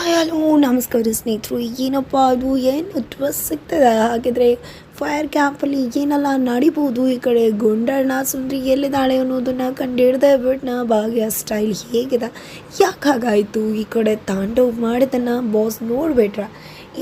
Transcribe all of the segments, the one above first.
Hi hello ನಮಸ್ಕಾರ ಸ್ನೇಹಿತರು, ಏನಪ್ಪ ಅದು? ಏನು ಟ್ವಸ್ ಸಿಗ್ತದೆ? ಹಾಗಿದ್ರೆ ಫೈರ್ ಕ್ಯಾಂಪಲ್ಲಿ ಏನೆಲ್ಲ ನಡಿಬೋದು? ಈ ಕಡೆ ಗುಂಡಣ್ಣ ಸುಂದ್ರಿ ಎಲ್ಲಿದ್ದಾಳೆ ಅನ್ನೋದನ್ನು ಕಂಡಿಡ್ದೆ ನಾ ಭಾಗ್ಯ ಸ್ಟೈಲ್ ಹೇಗಿದೆ? ಯಾಕೆ ಹಾಗಾಯಿತು? ಈ ಕಡೆ ತಾಂಡವ್ ಮಾಡಿದ್ದನ್ನು ಬಾಸ್ ನೋಡ್ಬಿಟ್ರ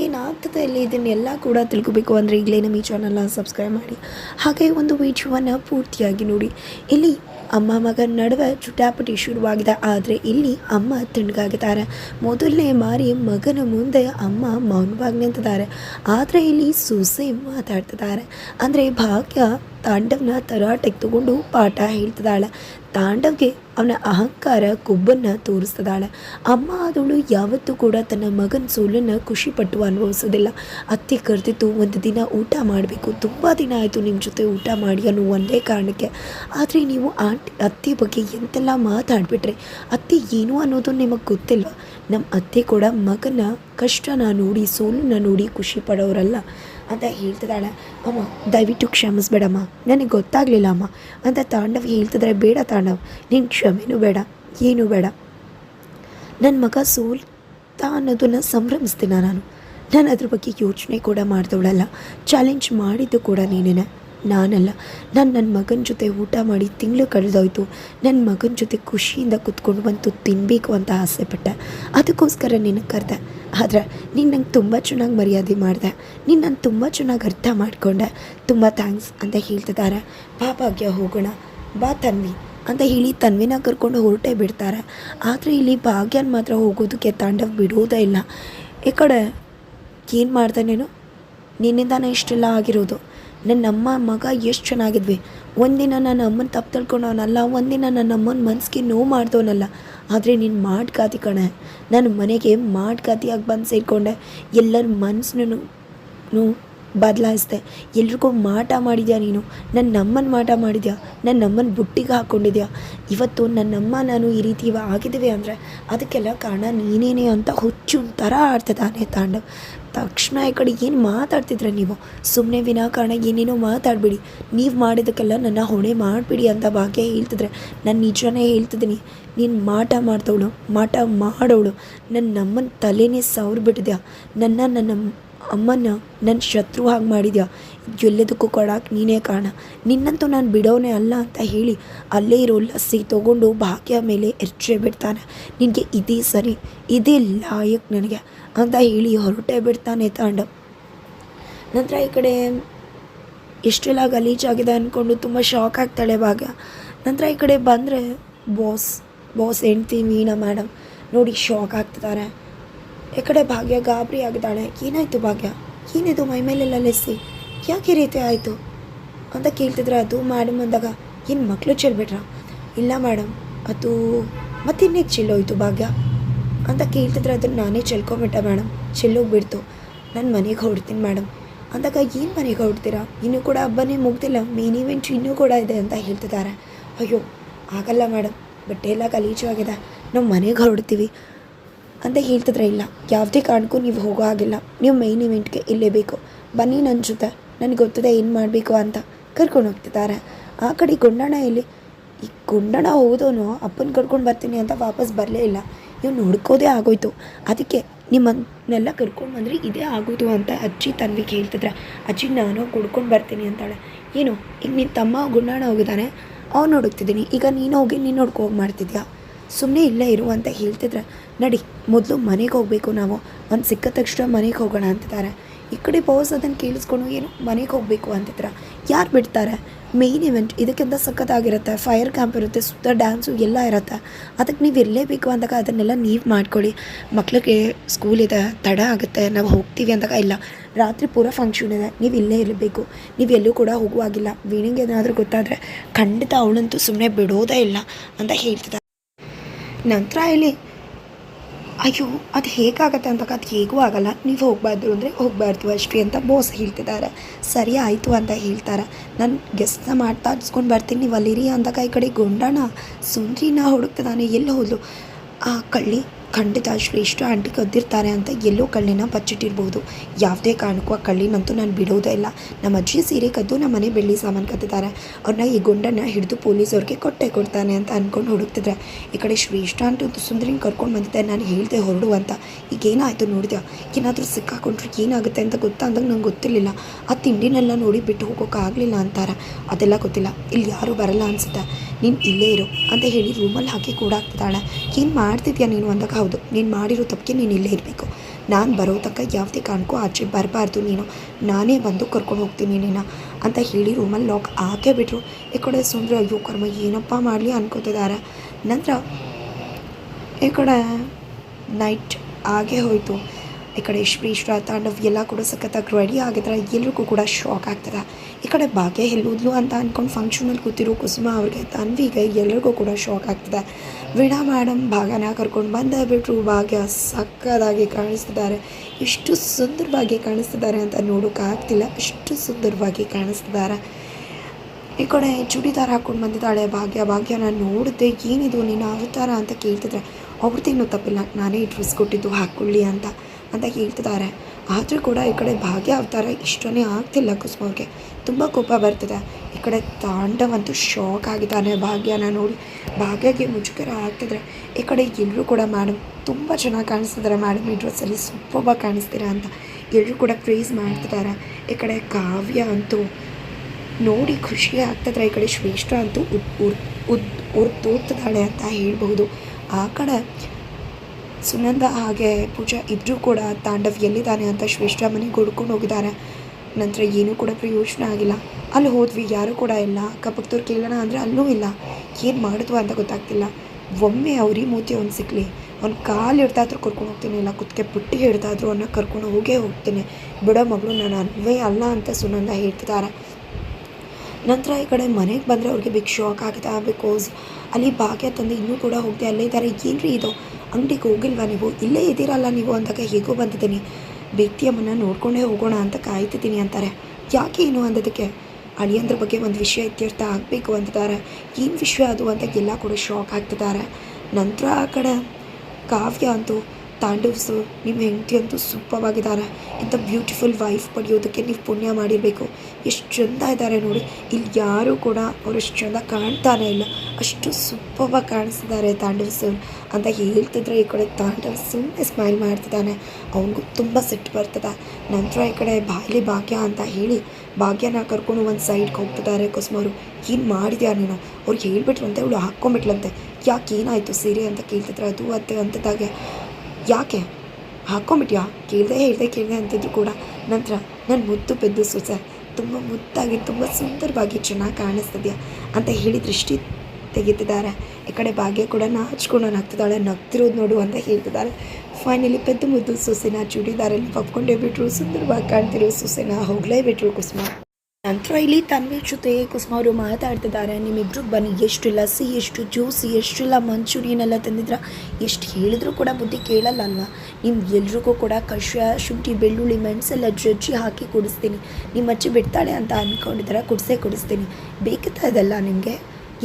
ಏನಾಗ್ತದೆ ಇಲ್ಲಿ? ಇದನ್ನೆಲ್ಲ ಕೂಡ ತಿಳ್ಕೊಬೇಕು ಅಂದರೆ ಈಗಲೇ ನಮ್ಮ ಈ ಚಾನಲ್ನ ಸಬ್ಸ್ಕ್ರೈಬ್ ಮಾಡಿ. ಹಾಗೆ ಒಂದು ವಿಡಿಯೋವನ್ನು ಪೂರ್ತಿಯಾಗಿ ನೋಡಿ. ಇಲ್ಲಿ ಅಮ್ಮ ಮಗನ ನಡುವೆ ಚುಟಾಪುಟಿ ಶುರುವಾಗಿದೆ. ಆದರೆ ಇಲ್ಲಿ ಅಮ್ಮ ತಣ್ಣಗಾಗಿದ್ದಾರೆ ಮೊದಲನೇ ಮಾರಿ ಮಗನ ಮುಂದೆ ಅಮ್ಮ ಮೌನವಾಗಿ ನಿಂತಿದ್ದಾರೆ. ಆದರೆ ಇಲ್ಲಿ ಸೂಸೆ ಮಾತಾಡ್ತಿದ್ದಾರೆ. ಅಂದರೆ ಭಾಗ್ಯ ತಾಂಡವ್ನ ತರಾಟೆಗೆ ತಗೊಂಡು ಪಾಠ ಹೇಳ್ತಿದ್ದಾಳೆ. ತಾಂಡವ್ಗೆ ಅವನ ಅಹಂಕಾರ ಕೊಬ್ಬನ್ನು ತೋರಿಸ್ತಿದ್ದಾಳೆ. ಅಮ್ಮ ಆದವಳು ಯಾವತ್ತೂ ಕೂಡ ತನ್ನ ಮಗನ ಸೋಲನ್ನು ಖುಷಿಪಟ್ಟು ಅನುಭವಿಸೋದಿಲ್ಲ. ಅತ್ತೆ ಕರೆದಿತ್ತು ಒಂದು ದಿನ ಊಟ ಮಾಡಬೇಕು. ತುಂಬ ದಿನ ಆಯಿತು ನಿಮ್ಮ ಜೊತೆ ಊಟ ಮಾಡಿ ಅನ್ನೋ ಒಂದೇ ಕಾರಣಕ್ಕೆ. ಆದರೆ ನೀವು ಆಂಟಿ, ಅತ್ತೆ ಬಗ್ಗೆ ಎಂತೆಲ್ಲ ಮಾತಾಡಿಬಿಟ್ರೆ? ಅತ್ತೆ ಏನು ಅನ್ನೋದು ನಿಮಗೆ ಗೊತ್ತಿಲ್ಲ. ನಮ್ಮ ಅತ್ತೆ ಕೂಡ ಮಗನ ಕಷ್ಟನ ನೋಡಿ, ಸೋಲನ್ನ ನೋಡಿ ಖುಷಿ ಪಡೋರಲ್ಲ ಅಂತ ಹೇಳ್ತಿದ್ದಾಳೆ. ಅಮ್ಮ, ದಯವಿಟ್ಟು ಕ್ಷಮಿಸ್ಬೇಡಮ್ಮ. ನನಗೆ ಗೊತ್ತಾಗಲಿಲ್ಲ ಅಮ್ಮ. ಅಂತ ತಾಂಡವ್ ಹೇಳ್ತಿದ್ರೆ, ಬೇಡ ತಾಂಡವ್. ನಿನ್ನ ಕ್ಷಮೆನೂ ಬೇಡ, ಏನೂ ಬೇಡ. ನನ್ನ ಮಗ ಸೋಲ್ತಾ ಅನ್ನೋದನ್ನು ಸಂಭ್ರಮಿಸ್ತೀನ ನಾನು. ನಾನು ಅದ್ರ ಬಗ್ಗೆ ಯೋಚನೆ ಕೂಡ ಮಾಡ್ದವಳಲ್ಲ. ಚಾಲೆಂಜ್ ಮಾಡಿದ್ದು ಕೂಡ ನೀನೇನೆ. ನಾನಲ್ಲ, ನಾನು ನನ್ನ ಮಗನ ಜೊತೆ ಊಟ ಮಾಡಿ ತಿಂಗಳು ಕಳೆದೋಯ್ತು. ನನ್ನ ಮಗನ ಜೊತೆ ಖುಷಿಯಿಂದ ಕುತ್ಕೊಂಡು ಬಂತು ತಿನ್ನಬೇಕು ಅಂತ ಆಸೆಪಟ್ಟೆ. ಅದಕ್ಕೋಸ್ಕರ ನಿನಗೆ ಕರೆದೆ. ಆದರೆ, ನೀನು ನಂಗೆ ತುಂಬ ಚೆನ್ನಾಗಿ ಮರ್ಯಾದೆ ಮಾಡಿದೆ. ನೀನು ನಾನು ತುಂಬ ಚೆನ್ನಾಗಿ ಅರ್ಥ ಮಾಡಿಕೊಂಡೆ. ತುಂಬ ಥ್ಯಾಂಕ್ಸ್ ಅಂತ ಹೇಳ್ತಿದ್ದಾರೆ ಬಾ ಭಾಗ್ಯ ಹೋಗೋಣ. ಬಾ ತನ್ವಿ ಅಂತ ಹೇಳಿ ತನ್ವಿನ ಕರ್ಕೊಂಡು ಹೊರಟೇ ಬಿಡ್ತಾರೆ. ಆದರೆ ಇಲ್ಲಿ ಭಾಗ್ಯನ ಮಾತ್ರ ಹೋಗೋದಕ್ಕೆ ತಾಂಡವ್ ಬಿಡೋದೇ ಇಲ್ಲ. ಈ ಕಡೆ, ಏನು ಮಾಡ್ದೆ ನೀನು? ನಿನ್ನಿಂದಾನೇ ಇಷ್ಟೆಲ್ಲ ಆಗಿರೋದು. ನನ್ನ ಅಮ್ಮ ಮಗ ಎಷ್ಟು ಚೆನ್ನಾಗಿದ್ವಿ. ಒಂದಿನ ನನ್ನ ಅಮ್ಮನ ತಪ್ಪು ತಳ್ಕೊಂಡವನಲ್ಲ, ಒಂದಿನ ನನ್ನ ಅಮ್ಮನ ಮನ್ಸಿಗೆ ನೋವು ಮಾಡ್ದವನಲ್ಲ. ಆದರೆ ನೀನು ಮಾಡ್ಕಾತಿ ಕಣೆ. ನಾನು ಮನೆಗೆ ಮಾಡ್ಕಾತಿಯಾಗಿ ಬಂದು ಸೇರಿಕೊಂಡೆ. ಎಲ್ಲರ ಮನಸ್ಸನ್ನು ಬದಲಾಯಿಸ್ದೆ. ಎಲ್ರಿಗೂ ಮಾಟ ಮಾಡಿದ್ಯಾ ನೀನು? ನನ್ನ ಅಮ್ಮನ ಮಾಟ ಮಾಡಿದ್ಯಾ? ನನ್ನ ಅಮ್ಮನ ಬುಟ್ಟಿಗೆ ಹಾಕ್ಕೊಂಡಿದ್ಯಾ ಇವತ್ತು ನನ್ನ ನನ್ನಮ್ಮ ನಾನು ಈ ರೀತಿ ಇವ ಆಗಿದ್ದೀವಿ ಅಂದರೆ ಅದಕ್ಕೆಲ್ಲ ಕಾರಣ ನೀನೇನೇ ಅಂತ ಹುಚ್ಚು ಥರ ಆಡ್ತಿದ್ದಾನೆ ತಾಂಡವ್ ತಕ್ಷಣ ಈ ಕಡೆ ಏನು ಮಾತಾಡ್ತಿದ್ರೆ ನೀವು? ಸುಮ್ಮನೆ ವಿನಾಕಾರಣ ಏನೇನೋ ಮಾತಾಡಬೇಡಿ. ನೀವು ಮಾಡಿದ್ದಕ್ಕೆಲ್ಲ ನನ್ನ ಹೊಣೆ ಮಾಡಿಬಿಡಿ ಅಂತ ಭಾಗ್ಯ ಹೇಳ್ತಿದ್ರೆ ನಾನು ನಿಜನೇ ಹೇಳ್ತಿದ್ದೀನಿ. ನೀನು ಮಾಟ ಮಾಡ್ತವಳು ಮಾಟ ಮಾಡೋಳು ನನ್ನ ಅಮ್ಮನ ತಲೆನೇ ಸವ್ರು ನನ್ನ ನನ್ನ ಅಮ್ಮನ ನನ್ನ ಶತ್ರು ಹಾಗೆ ಮಾಡಿದ್ಯಾ? ಎಲ್ಲದಕ್ಕೂ ಕೊಡಕ್ಕೆ ನೀನೇ ಕಾರಣ. ನಿನ್ನಂತೂ ನಾನು ಬಿಡೋನೇ ಅಲ್ಲ ಅಂತ ಹೇಳಿ ಅಲ್ಲೇ ಇರೋ ಲಸ್ಸಿ ತೊಗೊಂಡು ಭಾಗ್ಯ ಮೇಲೆ ಎರ್ಚೆ ಬಿಡ್ತಾನೆ. ನಿನಗೆ ಇದೇ ಸರಿ, ಇದೇ ಲಾಯಕ್ ನನಗೆ ಅಂತ ಹೇಳಿ ಹೊರಟೇ ಬಿಡ್ತಾನೆ ತಾಂಡ. ನಂತರ ಈ ಕಡೆ ಎಷ್ಟೆಲ್ಲ ಗಲೀಜಾಗಿದೆ ಅಂದ್ಕೊಂಡು ತುಂಬ ಶಾಕ್ ಆಗ್ತಾಳೆ ಭಾಗ್ಯ. ನಂತರ ಈ ಕಡೆ ಬಂದರೆ ಬಾಸ್ ಬಾಸ್ ಹೆಂಡ್ತಿ ಮೀನಾ ಮೇಡಮ್ ನೋಡಿ ಶಾಕ್ ಆಗ್ತಿದ್ದಾರೆ. ಈ ಕಡೆ ಭಾಗ್ಯ ಗಾಬರಿ ಆಗಿದ್ದಾಳೆ ಏನಾಯಿತು ಭಾಗ್ಯ? ಏನಿದು ಮೈ ಮೇಲೆಲ್ಲ ಲೆಸ್ಸಿ? ಯಾಕೆ ರೀತಿ ಆಯಿತು? ಅಂತ ಕೇಳ್ತಿದ್ರೆ ಅದು ಮೇಡಮ್ ಅಂದಾಗ, ಏನು ಮಕ್ಕಳು ಚೆಲ್ಬಿಟ್ರ ಇಲ್ಲ ಮೇಡಮ್ ಅದು ಮತ್ತಿನ್ನೇಗೆ ಚೆಲ್ಲೋಯ್ತು ಭಾಗ್ಯ. ಅಂತ ಕೇಳ್ತಿದ್ರೆ ಅದನ್ನು ನಾನೇ ಚೆಲ್ಕೊಂಬಿಟ್ಟೆ ಮೇಡಮ್ ಚೆಲ್ಲೋಗ್ಬಿಡ್ತು. ನಾನು ಮನೆಗೆ ಹೊಡ್ತೀನಿ ಮೇಡಮ್ ಅಂದಾಗ, ಏನು ಮನೆಗೆ ಹೊಡ್ತೀರಾ ಇನ್ನೂ ಕೂಡ ಹಬ್ಬನೇ ಮುಗ್ದಿಲ್ಲ. ಮೇನ್ ಇವೆಂಟ್ ಇನ್ನೂ ಕೂಡ ಇದೆ ಅಂತ ಹೇಳ್ತಿದ್ದಾರೆ. ಅಯ್ಯೋ, ಆಗಲ್ಲ ಮೇಡಮ್ ಬಟ್ಟೆ ಎಲ್ಲ ಗಲೀಜು ಆಗಿದೆ. ನಾವು ಮನೆಗೆ ಹೊರಡ್ತೀವಿ. ಅಂತ ಹೇಳ್ತಿದ್ರೆ ಇಲ್ಲ. ಯಾವುದೇ ಕಾರಣಕ್ಕೂ ನೀವು ಹೋಗೋ ಹಾಗಿಲ್ಲ. ನೀವು ಮೈನ್ ಇವೆಂಟ್ಗೆ ಇಲ್ಲೇ ಬೇಕು. ಬನ್ನಿ ನನ್ನ ಜೊತೆ. ನನಗೆ ಗೊತ್ತದೆ ಏನು ಮಾಡಬೇಕು ಅಂತ. ಕರ್ಕೊಂಡು ಹೋಗ್ತಿದ್ದಾರೆ. ಆ ಕಡೆ ಗುಂಡಣ್ಣ ಇಲ್ಲಿ ಈ ಗುಂಡಣ್ಣ ಹೋದವನು ಅಪ್ಪನ ಕರ್ಕೊಂಡು ಬರ್ತೀನಿ ಅಂತ ವಾಪಸ್ ಬರಲೇ ಇಲ್ಲ. ನೀವು ನೋಡ್ಕೋದೇ ಆಗೋಯ್ತು. ಅದಕ್ಕೆ ನಿಮ್ಮನ್ನೆಲ್ಲ ಕರ್ಕೊಂಡು ಬಂದರೆ ಇದೇ ಆಗೋದು ಅಂತ ಅಜ್ಜಿ ತನ್ವಿಗೆ ಹೇಳ್ತಿದ್ರೆ. ಅಜ್ಜಿ, ನಾನು ಕುಡ್ಕೊಂಡು ಬರ್ತೀನಿ ಅಂತಾಳೆ. ಏನು? ಈಗ ನಿನ್ನ ತಮ್ಮ ಗುಂಡಾಣ ಹೋಗಿದ್ದಾನೆ. ಅವ್ನು ನೋಡುತ್ತಿದ್ದೀನಿ ಈಗ ನೀನು ಹೋಗಿ, ನೀನು ನೋಡ್ಕೊ ಹೋಗಿ ಮಾಡ್ತಿದ್ಯಾ? ಸುಮ್ಮನೆ ಇಲ್ಲೇ ಇರು ಅಂತ ಹೇಳ್ತಿದ್ರೆ, ನಡಿ, ಮೊದಲು ಮನೆಗೆ ಹೋಗಬೇಕು ನಾವು. ಒಂದು ಸಿಕ್ಕ ತಕ್ಷಣ ಮನೆಗೆ ಹೋಗೋಣ ಅಂತಿದ್ದಾರೆ. ಈ ಕಡೆ ಬಾಸ್ ಅದನ್ನು ಕೇಳಿಸ್ಕೊಂಡು, ಏನು, ಮನೆಗೆ ಹೋಗಬೇಕು ಅಂತಿದ್ರ. ಯಾರು ಬಿಡ್ತಾರೆ? ಮೇಯ್ನ್ ಇವೆಂಟ್ ಇದಕ್ಕಿಂತ ಸಖತ್ತಾಗಿರುತ್ತೆ. ಫೈರ್ ಕ್ಯಾಂಪ್ ಇರುತ್ತೆ, ಸುತ್ತ ಡ್ಯಾನ್ಸು ಎಲ್ಲ ಇರುತ್ತೆ. ಅದಕ್ಕೆ ನೀವು ಇರಲೇಬೇಕು ಅಂದಾಗ ಅದನ್ನೆಲ್ಲ ನೀವು ಮಾಡ್ಕೊಳ್ಳಿ. ಮಕ್ಳಿಗೆ ಸ್ಕೂಲ್ ಇದೆ, ತಡ ಆಗುತ್ತೆ, ನಾವು ಹೋಗ್ತೀವಿ ಅಂದಾಗ ಇಲ್ಲ. ರಾತ್ರಿ ಪೂರ ಫಂಕ್ಷನ್ ಇದೆ, ನೀವು ಇಲ್ಲೇ ಇರಬೇಕು. ನೀವು ಎಲ್ಲೂ ಕೂಡ ಹೋಗುವಾಗಿಲ್ಲ. ವೀಣಿಗೆ ಏನಾದರೂ ಗೊತ್ತಾದರೆ ಖಂಡಿತ ಅವಳಂತೂ ಸುಮ್ಮನೆ ಬಿಡೋದೇ ಇಲ್ಲ ಅಂತ ಹೇಳ್ತಿದ್ದಾರೆ. ನಂತರ ಇಲ್ಲಿ ಅಯ್ಯೋ, ಅದು ಹೇಗಾಗತ್ತೆ ಅಂತ ಅದು ಹೇಗೂ ಆಗಲ್ಲ. ನೀವು ಹೋಗಬಾರ್ದು ಅಂದರೆ ಹೋಗಬಾರ್ದು ಅಷ್ಟೇ ಅಂತ ಬೋಸ್ ಹೇಳ್ತಿದ್ದಾರೆ. ಸರಿ ಆಯಿತು ಅಂತ ಹೇಳ್ತಾರೆ. ನಾನು ಗೆಸ್ಟ್ನ ಮಾಡ್ತಾ ಹಚ್ಕೊಂಡು ಬರ್ತೀನಿ. ನೀವು ಅಲ್ಲಿರಿ ಅಂದಾಗ ಈ ಕಡೆ ಗೊಂಡಣ. ಸುಂದ್ರಿನ ಹುಡುಕ್ತಿದ್ದಾನೆ. ಎಲ್ಲಿ ಹೋದ್ಲು? ಆ ಕಳ್ಳಿ ಖಂಡಿತ ಶ್ರೇಷ್ಠ ಆಂಟಿ ಕದ್ದಿರ್ತಾರೆ ಅಂತ ಎಲ್ಲೋ ಕಳ್ಳಿನ ಬಚ್ಚಿಟ್ಟಿರ್ಬೋದು ಯಾವುದೇ ಕಾರಣಕ್ಕೂ ಆ ಕಳ್ಳಿನಂತೂ ನಾನು ಬಿಡೋದೇ ಇಲ್ಲ. ನಮ್ಮ ಅಜ್ಜಿ ಸೀರೆ ಕದ್ದು ನಮ್ಮ ಮನೆ ಬೆಳ್ಳಿ ಸಾಮಾನು ಕತ್ತಿದ್ದಾರೆ. ಅವ್ರನ್ನ ಈ ಗುಂಡನ್ನ ಹಿಡಿದು ಪೊಲೀಸವ್ರಿಗೆ ಕೊಟ್ಟೆ ಕೊಡ್ತಾನೆ ಅಂತ ಅಂದ್ಕೊಂಡು ಹುಡುಕ್ತಿದ್ರೆ, ಈ ಕಡೆ ಶ್ರೇಷ್ಠ ಅಂತ ಸುಂದರಿನ ಕರ್ಕೊಂಡು ಬಂದಿದ್ದೆ, ನಾನು ಹೇಳಿದೆ ಹೊರಡು ಅಂತ. ಈಗ ಏನಾಯಿತು ನೋಡಿದೆ ಏನಾದರೂ ಸಿಕ್ಕಾಕೊಂಡ್ರೆ ಏನಾಗುತ್ತೆ ಅಂತ ಗೊತ್ತಾದಂಗೆ ನಂಗೆ ಗೊತ್ತಿರಲಿಲ್ಲ. ಆ ತಿಂಡಿನೆಲ್ಲ ನೋಡಿ ಬಿಟ್ಟು ಹೋಗೋಕ್ಕಾಗಲಿಲ್ಲ ಅಂತಾರೆ. ಅದೆಲ್ಲ ಗೊತ್ತಿಲ್ಲ. ಇಲ್ಲಿ ಯಾರೂ ಬರಲ್ಲ ಅನಿಸುತ್ತೆ. ನೀನು ಇಲ್ಲೇ ಇರು ಅಂತ ಹೇಳಿ ರೂಮಲ್ಲಿ ಹಾಕಿ ಕೂಡ ಆಗ್ತಿದ್ದಾಳೆ ಏನು ಮಾಡ್ತಿದ್ಯಾ ನೀನು ಅಂದಾಗ? ಹೌದು, ನೀನು ಮಾಡಿರೋ ತಪ್ಪಿಗೆ ನೀನು ಇಲ್ಲೇ ಇರಬೇಕು. ನಾನು ಬರೋ ತನಕ ಯಾವುದೇ ಕಾರಣಕ್ಕೂ ಆಚೆ ಬರಬಾರ್ದು ನೀನು. ನಾನೇ ಬಂದು ಕರ್ಕೊಂಡು ಹೋಗ್ತೀನಿ ನೀನು ಅಂತ ಹೇಳಿ ರೂಮಲ್ಲಿ ಲಾಕ್ ಹಾಕೇ ಬಿಟ್ರು. ಈ ಕಡೆ ಸುಂದ್ರ, ಅಯ್ಯೋ ಕರ್ಮ, ಏನಪ್ಪ ಮಾಡಲಿ ಅನ್ಕೋತಿದ್ದಾರೆ. ನಂತರ ಈ ಕಡೆ ನೈಟ್ ಆಗೇ ಹೋಯಿತು. ಈ ಕಡೆ ಶ್ರೀಶ್ವರ ತಾಂಡವ್ ಎಲ್ಲ ಕೂಡ ಸಖತ್ತಾಗಿ ರೆಡಿ ಆಗಿದ್ರೆ ಎಲ್ರಿಗೂ ಕೂಡ ಶಾಕ್ ಆಗ್ತದೆ. ಈ ಕಡೆ ಭಾಗ್ಯ ಎಲ್ಲೋದ್ಲು ಅಂತ ಅಂದ್ಕೊಂಡು ಫಂಕ್ಷನಲ್ಲಿ ಕೂತಿರೋ ಕುಸುಮ ಅವ್ರಿಗೆ, ತನ್ವಿಗೆ ಎಲ್ರಿಗೂ ಕೂಡ ಶಾಕ್ ಆಗ್ತದೆ. ವೀಣಾ ಮೇಡಮ್ ಭಾಗ್ಯನ ಕರ್ಕೊಂಡು ಬಂದೇ ಬಿಟ್ಟರು ಭಾಗ್ಯ ಸಕ್ಕದಾಗಿ ಕಾಣಿಸ್ತಿದ್ದಾರೆ. ಎಷ್ಟು ಸುಂದರವಾಗಿ ಕಾಣಿಸ್ತಿದ್ದಾರೆ ಅಂತ ನೋಡೋಕ್ಕಾಗ್ತಿಲ್ಲ ಅಷ್ಟು ಸುಂದರವಾಗಿ ಕಾಣಿಸ್ತಿದ್ದಾರೆ. ಈ ಕಡೆ ಚೂಡಿದಾರ ಹಾಕ್ಕೊಂಡು ಬಂದಿದ್ದಾಳೆ ಭಾಗ್ಯ. ಭಾಗ್ಯನ ನೋಡಿದೆ, ಏನಿದು ನಿನ್ನ ಅವತಾರ? ಅಂತ ಕೇಳ್ತಿದ್ರೆ ಅವ್ರದ್ದೇನು ತಪ್ಪಿಲ್ಲ. ನಾನೇ ಡ್ರೆಸ್ ಕೊಟ್ಟಿದ್ದು ಹಾಕ್ಕೊಳ್ಳಿ ಅಂತ. ಅಂತ ಹೇಳ್ತಿದ್ದಾರೆ. ಆದರೂ ಕೂಡ ಈ ಕಡೆ ಭಾಗ್ಯ ಅವತಾರ ಇಷ್ಟನೇ ಆಗ್ತಿಲ್ಲ ಕುಸುಮ ಅವ್ರಿಗೆ. ತುಂಬ ಕೋಪ ಬರ್ತಿದೆ. ಈ ಕಡೆ ತಾಂಡವಂತೂ ಶಾಕ್ ಆಗಿದ್ದಾನೆ ಭಾಗ್ಯನ ನೋಡಿ. ಭಾಗ್ಯಗೆ ಮುಜುಗರ ಆಗ್ತಿದ್ರೆ ಈ ಕಡೆ ಎಲ್ಲರೂ ಕೂಡ ಮೇಡಮ್ ತುಂಬ ಚೆನ್ನಾಗಿ ಕಾಣಿಸ್ತಿದ್ದಾರೆ ಮೇಡಮ್ ಈ ಡ್ರೆಸ್ಸಲ್ಲಿ ಸೂಪರ್ಬಾಗಿ ಕಾಣಿಸ್ತೀರಾ ಅಂತ ಎಲ್ಲರೂ ಕೂಡ ಪ್ರೇಸ್ ಮಾಡ್ತಿದ್ದಾರೆ. ಈ ಕಡೆ ಕಾವ್ಯ ಅಂತೂ ನೋಡಿ ಖುಷಿ ಆಗ್ತದ್ರೆ ಈ ಕಡೆ ಶ್ರೇಷ್ಠ ಅಂತೂ ಉದ್ ಉದ್ ಉದ್ ಉರ್ದೋಗ್ತಿದ್ದಾಳೆ ಅಂತ ಹೇಳ್ಬೋದು ಆ ಕಡೆ ಸುನಂದ ಹಾಗೆ ಪೂಜಾ ಇಬ್ಬರೂ ಕೂಡ ತಾಂಡವ್ ಎಲ್ಲಿದ್ದಾನೆ ಅಂತ ಶ್ರೇಷ್ಠ ಮನೆಗೆ ಹುಡ್ಕೊಂಡು ಹೋಗಿದ್ದಾರೆ ನಂತರ ಏನೂ ಕೂಡ ಪ್ರಯೋಜನ ಆಗಿಲ್ಲ. ಅಲ್ಲಿ ಹೋದ್ವಿ, ಯಾರೂ ಕೂಡ ಇಲ್ಲ. ಅಕ್ಕಪಕ್ಕದವ್ರು ಕೇಳೋಣ ಅಂದರೆ ಅಲ್ಲೂ ಇಲ್ಲ. ಏನು ಮಾಡಿದ್ವು ಅಂತ ಗೊತ್ತಾಗ್ತಿಲ್ಲ. ಒಮ್ಮೆ ಅವ್ರಿ ಮೂತಿ ಅವ್ನು ಸಿಕ್ಕಲಿ ಅವ್ನು ಕಾಲು ಹಿಡ್ದಾದ್ರೂ ಕರ್ಕೊಂಡು ಹೋಗ್ತೀನಿ, ಇಲ್ಲ ಕುತ್ತಿಗೆ ಪುಟ್ಟಿ ಹಿಡ್ದಾದ್ರೂ ಅವನ್ನ ಕರ್ಕೊಂಡು ಹೋಗೇ ಹೋಗ್ತೀನಿ. ಬಿಡೋ ಮಗಳು ನಾನು ಅನ್ವಯ ಅಲ್ಲ ಅಂತ ಸುನಂದ ಹೇಳ್ತಿದ್ದಾರೆ ನಂತರ ಈ ಕಡೆ ಮನೆಗೆ ಬಂದರೆ ಅವ್ರಿಗೆ ಬಿಗ್ ಶಾಕ್ ಆಗಿದೆ ಬಿಕಾಸ್ ಅಲ್ಲಿ ಭಾಗ್ಯ ತಂದು ಇನ್ನೂ ಕೂಡ ಹೋಗಿದೆ, ಅಲ್ಲೇ ಇದ್ದಾರೆ. ಏನ್ರಿ ಇದು? ಅಂಗಡಿಗೆ ಹೋಗಿಲ್ವಾ ನೀವು? ಇಲ್ಲೇ ಇದ್ದೀರಲ್ಲ ನೀವು ಅಂದಾಗ ಹೇಗೋ ಬಂದಿದ್ದೀನಿ. ವ್ಯಕ್ತಿಯಮ್ಮನ ನೋಡ್ಕೊಂಡೇ ಹೋಗೋಣ ಅಂತ ಕಾಯ್ತಿದ್ದೀನಿ ಅಂತಾರೆ. ಯಾಕೆ ಏನು ಅಂದದಕ್ಕೆ? ಅಳಿಯಂದ್ರ ಬಗ್ಗೆ ಒಂದು ವಿಷಯ ಇತ್ಯರ್ಥ ಆಗಬೇಕು ಅಂತಿದ್ದಾರೆ. ಏನು ವಿಷಯ ಅದು ಅಂತ ಎಲ್ಲ ಕೂಡ ಶಾಕ್ ಆಗ್ತಿದ್ದಾರೆ. ನಂತರ ಆ ಕಡೆ ಕಾವ್ಯ ಅಂತೂ ತಾಂಡವ್ಸು ನಿಮ್ಮ ಹೆಂಡತಿ ಅಂತೂ ಸೂಪರ್ವಾಗಿದ್ದಾರೆ ಇಂಥ ಬ್ಯೂಟಿಫುಲ್ ವೈಫ್ ಪಡೆಯೋದಕ್ಕೆ ನೀವು ಪುಣ್ಯ ಮಾಡಿರಬೇಕು. ಎಷ್ಟು ಚಂದ ಇದ್ದಾರೆ ನೋಡಿ. ಇಲ್ಲಿ ಯಾರೂ ಕೂಡ ಅವರಷ್ಟು ಚಂದ ಕಾಣ್ತಾನೆ ಇಲ್ಲ. ಅಷ್ಟು ಸೂಪರ್ವಾಗಿ ಕಾಣಿಸ್ತಿದ್ದಾರೆ ತಾಂಡವ್ ಸರ್. ಅಂತ ಹೇಳ್ತಿದ್ರೆ ಈ ಕಡೆ ತಾಂಡವ್ ಸುಮ್ಮನೆ ಸ್ಮೈಲ್ ಮಾಡ್ತಿದ್ದಾನೆ. ಅವನಿಗೂ ತುಂಬ ಸಿಟ್ಟು ಬರ್ತದೆ. ನಂತರ ಈ ಕಡೆ ಬಾಯಲಿ ಭಾಗ್ಯ ಅಂತ ಹೇಳಿ ಭಾಗ್ಯನ ಕರ್ಕೊಂಡು ಒಂದು ಸೈಡ್ಗೆ ಹೋಗ್ತಿದ್ದಾರೆ ಕುಸುಮರು. ಏನು ಮಾಡಿದ್ಯಾ ನೀನು? ಅವ್ರಿಗೆ ಹೇಳ್ಬಿಟ್ರಂತೆ, ಅವಳು ಹಾಕ್ಕೊಂಬಿಟ್ಲಂತೆ ಯಾಕೆ ಏನಾಯಿತು ಸೀರೆ ಅಂತ ಕೇಳ್ತಿದ್ರೆ ಅದು ಅತ್ತೆ ಅಂತದಾಗೆ. ಯಾಕೆ? ಹಾಕ್ಕೊಂಬಿಟ್ಯಾ ಕೇಳಿದೆ ಹೇಳಿದೆ ಕೇಳಿದೆ ಅಂತಿದ್ರು ಕೂಡ. ನಂತರ ನನ್ನ ಮುದ್ದು ಪೆದ್ದು ಸೊಸೆ. ತುಂಬ ಮುದ್ದಾಗಿ, ತುಂಬ ಸುಂದರವಾಗಿ ಚೆನ್ನಾಗಿ ಕಾಣಿಸ್ತದ್ಯಾ? ಅಂತ ಹೇಳಿ ದೃಷ್ಟಿ ತೆಗಿತಿದ್ದಾರೆ. ಈ ಕಡೆ ಭಾಗ್ಯ ಕೂಡ ನಾಚ್ಕೊಂಡು ನಗ್ತಿದ್ದಾಳೆ ನಗ್ತಿರೋದು ನೋಡು ಅಂತ ಹೇಳ್ತಿದ್ದಾರೆ. ಫೈನಲಿ ಪೆದ್ದು ಮುದ್ದು ಸೊಸೆನ ಚೂಡಿದಾರಲ್ಲಿ ಪಪ್ಕೊಂಡೇ ಬಿಟ್ಟರು ಸುಂದರವಾಗಿ ಕಾಣ್ತಿರೋ ಸೊಸೆನ ಹೋಗಲೇಬಿಟ್ರು ಕುಸುಮ. ನಂತರ ಇಲ್ಲಿ ತನ್ವೀರ್ ಜೊತೆ ಕುಸುಮ ಅವರು ಮಾತಾಡ್ತಿದ್ದಾರೆ. ನಿಮ್ಮಿಬ್ರು ಬನ್ನಿ ಎಷ್ಟು ಲಸ್ಸಿ ಎಷ್ಟು ಜ್ಯೂಸಿ ಎಷ್ಟೆಲ್ಲ ಮಂಚೂರಿಯನ್ ಎಲ್ಲ ತಂದಿದ್ರ? ಎಷ್ಟು ಹೇಳಿದ್ರು ಕೂಡ ಬುದ್ಧಿ ಕೇಳಲ್ಲ ಅಲ್ವಾ ನಿಮ್ಗೆ ಎಲ್ರಿಗೂ ಕೂಡ ಕಷಾಯ ಶುಂಠಿ, ಬೆಳ್ಳುಳ್ಳಿ, ಮೆಣಸೆಲ್ಲ ಜಜ್ಜಿ ಹಾಕಿ ಕುಡಿಸ್ತೀನಿ. ನಿಮ್ಮ ಅಜ್ಜಿ ಬಿಡ್ತಾಳೆ ಅಂತ ಅಂದ್ಕೊಂಡಿದ್ದಾರೆ ಕುಡಿಸೇ ಕುಡಿಸ್ತೀನಿ. ಬೇಕಿತ್ತ ಇದೆಲ್ಲ ನಿಮಗೆ?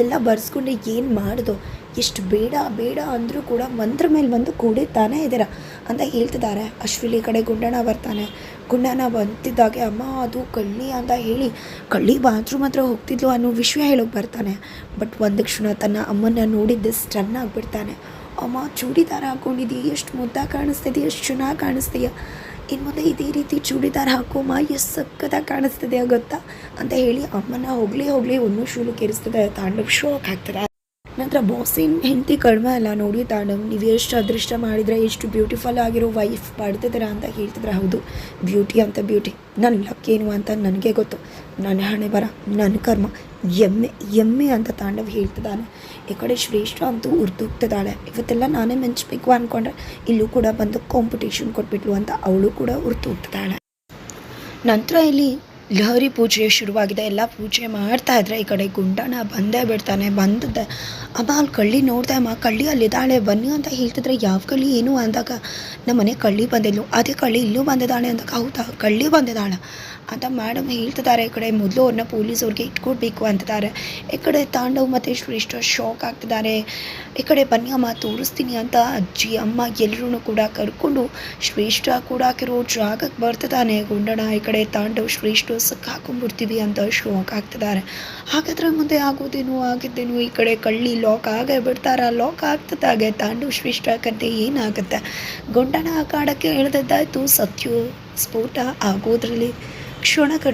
ಎಲ್ಲ ಬರ್ಸ್ಕೊಂಡು ಏನು ಮಾಡ್ದೋ? ಎಷ್ಟು ಬೇಡ ಬೇಡ ಅಂದರೂ ಕೂಡ ಮಂತ್ರ ಮೇಲೆ ಬಂದು ಕೂಡಿ ತಾನೇ ಇದ್ದೀರ? ಅಂತ ಹೇಳ್ತಿದ್ದಾರೆ. ಅಶ್ವಿಲಿ ಕಡೆ ಗುಂಡಣ್ಣ ಬರ್ತಾನೆ. ಗುಂಡಣ್ಣ ಬಂತಿದ್ದಾಗೆ ಅಮ್ಮ, ಅದು ಕಳ್ಳಿ ಅಂತ ಹೇಳಿ ಕಳ್ಳಿ ಬಾತ್ರೂಮ್ ಹತ್ರ ಹೋಗ್ತಿದ್ಲು ಅನ್ನೋ ವಿಷಯ ಹೇಳೋಕೆ ಬರ್ತಾನೆ. ಬಟ್ ಒಂದು ಕ್ಷಣ ತನ್ನ ಅಮ್ಮನ ನೋಡಿದ್ದೆ, ಸ್ಟನ್ ಆಗಿಬಿಡ್ತಾನೆ. ಅಮ್ಮ, ಚೂಡಿದಾರ ಹಾಕ್ಕೊಂಡಿದ್ದೀಯ ಎಷ್ಟು ಮುದ್ದಾಗಿ ಕಾಣಿಸ್ತಿದೆಯಾ? ಎಷ್ಟು ಚೆನ್ನಾಗಿ ಕಾಣಿಸ್ತೀಯ ಇನ್ನು ಮುಂದೆ ಇದೇ ರೀತಿ ಚೂಡಿದಾರ ಹಾಕೋಮ್ಮ ಎಷ್ಟು ಸಕ್ಕತ್ತಾಗಿ ಕಾಣಿಸ್ತಿದೆ ಗೊತ್ತಾ? ಅಂತ ಹೇಳಿ ಅಮ್ಮನ ಹೋಗಲಿ ಹೋಗಲಿ, ಒಂದು ಶೂಲು ಕೇರಿಸ್ತದೆ. ತಾಂಡವ್ ಶೋಕ್ ಹಾಕ್ತಾರೆ ನಂತರ ಬಾಸಿನ ಹೆಂಡತಿ ಕಡಿಮೆ ಅಲ್ಲ, ನೋಡಿ ತಾಂಡವ್ ನೀವು ಎಷ್ಟು ಅದೃಷ್ಟ ಮಾಡಿದರೆ, ಎಷ್ಟು ಬ್ಯೂಟಿಫುಲ್ ಆಗಿರೋ ವೈಫ್ ಪಡ್ತಿದ್ದೀರಾ ಅಂತ ಹೇಳ್ತಿದ್ರೆ ಹೌದು. ಬ್ಯೂಟಿ ಅಂತ ಬ್ಯೂಟಿ ನನ್ನ ಲಕ್ ಏನು ಅಂತ ನನಗೆ ಗೊತ್ತು. ನನ್ನ ಹಣೆ ಬರ ನನ್ನ ಕರ್ಮ. ಎಮ್ಮೆ ಎಮ್ಮೆ ಅಂತ ತಾಂಡವ್ ಹೇಳ್ತಿದ್ದಾನೆ. ಈ ಕಡೆ ಶ್ರೇಷ್ಠ ಅಂತೂ ಉರ್ದುಗ್ತಿದ್ದಾಳೆ ಇವತ್ತೆಲ್ಲ ನಾನೇ ಮೆಂಚಬೇಕು ಅಂದ್ಕೊಂಡ್ರೆ ಇಲ್ಲೂ ಕೂಡ ಬಂದು ಕಾಂಪಿಟೇಷನ್ ಕೊಟ್ಬಿಟ್ಲು ಅಂತ ಅವಳು ಕೂಡ ಉರ್ದೋಗ್ತಿದ್ದಾಳೆ ನಂತರ ಇಲ್ಲಿ ಲಹರಿ ಪೂಜೆ ಶುರುವಾಗಿದೆ. ಎಲ್ಲ ಪೂಜೆ ಮಾಡ್ತಾ ಇದ್ರೆ ಈ ಕಡೆ ಗುಂಡಣ್ಣ ಬಂದೇ ಬಿಡ್ತಾನೆ. ಬಂದದ್ದೆ ಅಮ್ಮ ಅಲ್ಲಿ ಕಳ್ಳಿ ನೋಡ್ದೆ, ಅಮ್ಮ ಕಳ್ಳಿ ಅಲ್ಲಿದ್ದಾಳೆ. ಬನ್ನಿ ಅಂತ ಹೇಳ್ತಿದ್ರೆ ಯಾವ ಕಳ್ಳಿ, ಏನು ಅಂದಾಗ ನಮ್ಮ ಮನೆ ಕಳ್ಳಿ ಬಂದಿದ್ಲು. ಅದೇ ಕಳ್ಳಿ ಇಲ್ಲೂ ಬಂದಿದ್ದಾಳೆ ಅಂದಾಗ, ಹೌದಾ? ಕಳ್ಳಿ ಬಂದಿದ್ದಾಳೆ. ಅಂತ ಮೇಡಮ್ ಹೇಳ್ತಿದ್ದಾರೆ ಈ ಕಡೆ. ಮೊದಲು ಅವ್ರನ್ನ ಪೊಲೀಸ್ ಅವ್ರಿಗೆ ಇಟ್ಕೊಡ್ಬೇಕು ಅಂತಿದ್ದಾರೆ. ಈ ಕಡೆ ತಾಂಡವ್ ಮತ್ತು ಶ್ರೇಷ್ಠ ಶಾಕ್ ಆಗ್ತಿದ್ದಾರೆ. ಈ ಕಡೆ ಬನ್ನಿ ಅಮ್ಮ, ತೋರಿಸ್ತೀನಿ ಅಂತ ಅಜ್ಜಿ, ಅಮ್ಮ ಎಲ್ಲರೂ ಕೂಡ ಕರ್ಕೊಂಡು ಶ್ರೇಷ್ಠ ಕೂಡ ಹಾಕಿರೋ ಜಾಗಕ್ಕೆ ಬರ್ತಿದ್ದಾನೆ. ಗುಂಡಣ ಈ ಕಡೆ ತಾಂಡವ್, ಶ್ರೇಷ್ಠ ಸಕ್ಕ ಹಾಕೊಂಡ್ಬಿಡ್ತೀವಿ ಅಂತ ಶಾಕ್ ಆಗ್ತಿದ್ದಾರೆ. ಹಾಗಾದ್ರೆ ಮುಂದೆ ಆಗೋದೇನು ಆಗಿದ್ದೇನು ಈ ಕಡೆ ಕಳ್ಳಿ ಲಾಕ್ ಆಗೇ ಬಿಡ್ತಾರ. ಲಾಕ್ ಆಗ್ತದಾಗೆ ತಾಂಡವ್, ಶ್ರೇಷ್ಠ ಕತೆ ಏನಾಗುತ್ತೆ? ಗುಂಡನ ಕಾಡಕ್ಕೆ ಹೇಳ್ದಿದ್ದಾಯ್ತು ಸತ್ಯು, ಸ್ಫೋಟ ಆಗೋದ್ರಲ್ಲಿ ಕ್ಷಣ ಕಣ